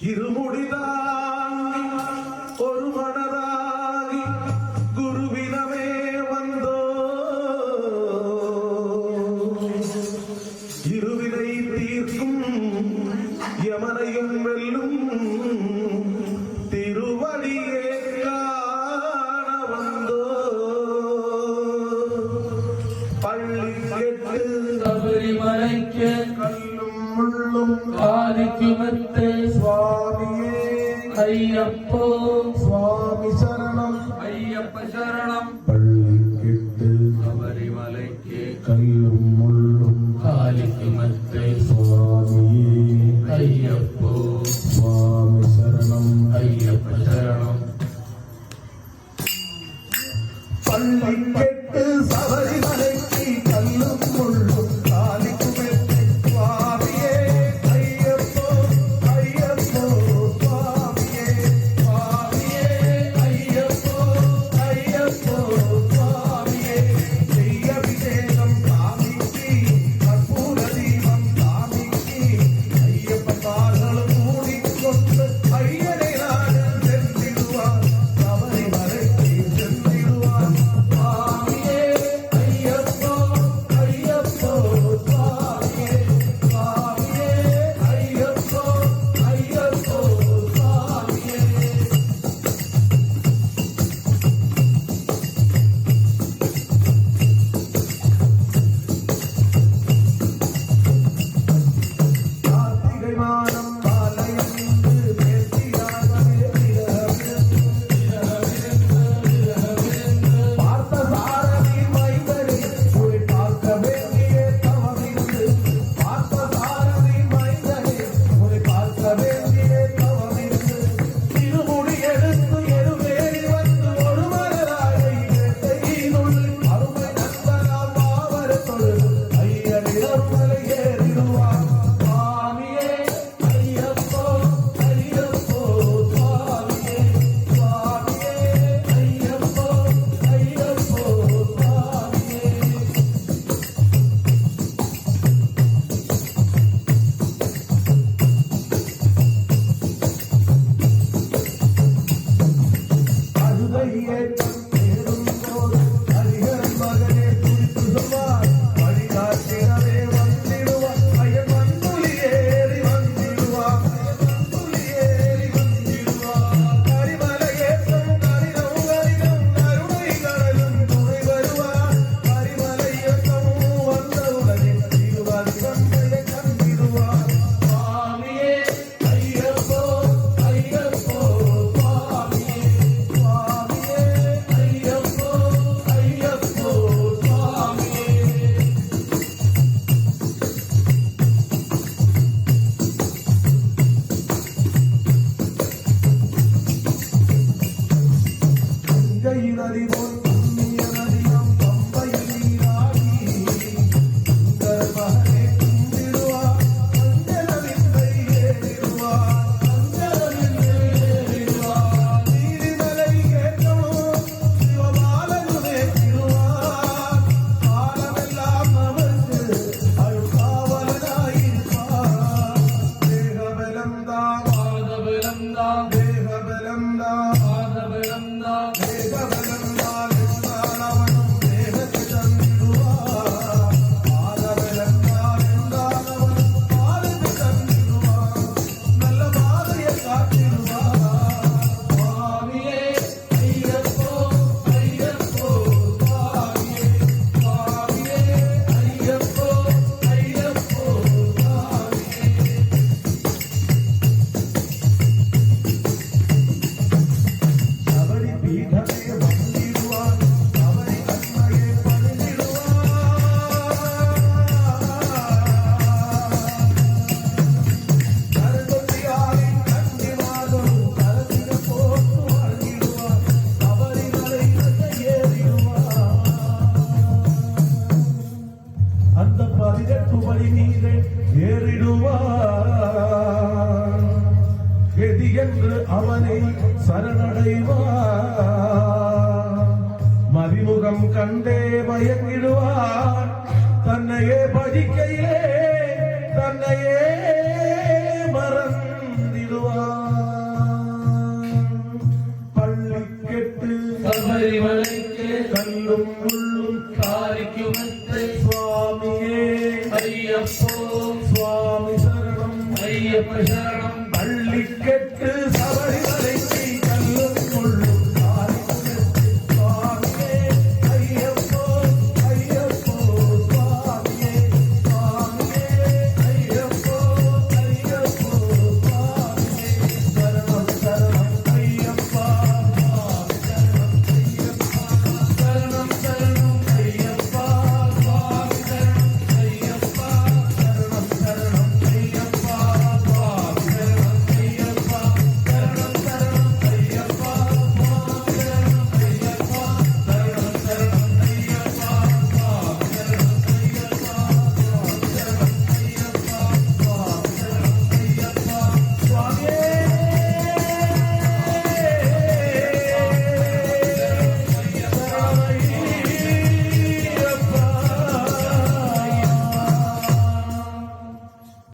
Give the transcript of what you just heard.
இருமுடிதான் ஒரு மனதாகி குருவினமே வந்தோ. இருவினை தீர்க்கும் யமனையும் வெல்லும் திருவடியே காண வந்தோ. பள்ளி கெட்டு சபரிமலைக்கு கல்லும் முள்ளும் பாதிக்குமே അയ്യപ്പോ സ്വാമി ശരണം. അയ്യപ്പ ശരണം. പള്ളിക്കിട്ട് ശബരിമലയ്ക്ക് കല്ലും മുള്ളും കാലിക്കുമത്തെ സ്വാമിയെ. അയ്യപ്പോ സ്വാമി ശരണം. അയ്യപ്പ ശരണം. പള്ളി Hari Hari Bol. சொந்த பதிகத்துபடி நீரை ஏறிடுவான். கெதி என்று அவனை சரணடைவான். மதிமுகம் கண்டே பயங்கிடுவான் தன்னையே பதிக்கையிலே தன்னையே மறந்திடுவான். பள்ளி கெட்டு சபரிமலைக்கு கல்லும் परेशान